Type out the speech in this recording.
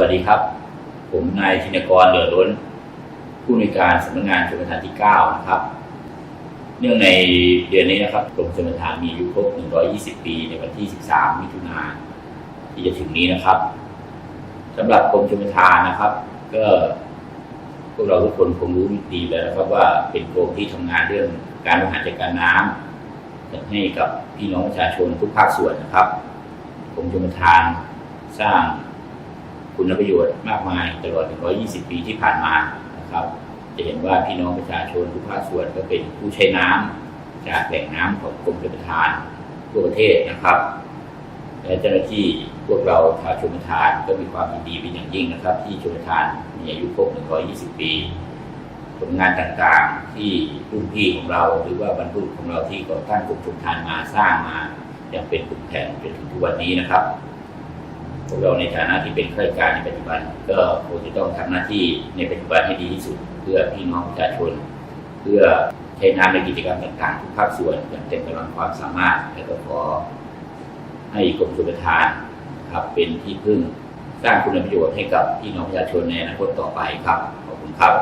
วัสดีครับ ผมนายธินกรเดือดล้น ผู้ในวยการสำนักงานชลประทานที่ 9 นะครับ เนื่องในเดือนนี้นะครับกรมชลประทานมีอายุครบ 120 ปี ในวันที่ 13 มิถุนายนที่จะถึงนี้นะครับสำหรับกรมชลประทานนะครับ ก็พวกเราทุกคนคงรู้ดีแล้วนะครับว่าเป็นกรมที่ทำงานเรื่องการบริหารจัดการน้ำให้กับพี่น้องประชาชนทุกภาคส่วนนะครับกรมชลประทานสร้าง คุณประโยชน์มากมายตลอด 120 ปีที่ผ่านมานะครับ จะเห็นว่าพี่น้องประชาชนทุกภาคส่วนก็เป็นผู้ใช้น้ำจากแหล่งน้ำของกรมชลประทานทั่วประเทศนะครับและเจ้าหน้าที่พวกเราชาวชลประทานก็มีความยินดีเป็นอย่างยิ่งนะครับ ที่ชลประทานมีอายุครบ 120 ปีผลงานต่างๆที่รุ่นพี่ของเราหรือว่าบรรพบุรุษของเราที่ก่อตั้งกรมชลประทานมาสร้างมายังเป็นปึกแผ่นจนถึงทุกวันนี้นะครับ พวกเราในฐานะที่เป็นข้าราชการในปัจจุบัน ก็คงจะต้องทำหน้าที่ในปัจจุบันให้ดีที่สุด เพื่อพี่น้องประชาชน เพื่อใช้น้ำในกิจกรรมต่างๆทุกภาคส่วนอย่างเต็มกำลังความสามารถ และก็ขอให้กรมชลประทานครับเป็นที่พึ่งสร้างคุณประโยชน์ให้กับพี่น้องประชาชนในอนาคตต่อไปครับ ขอบคุณครับ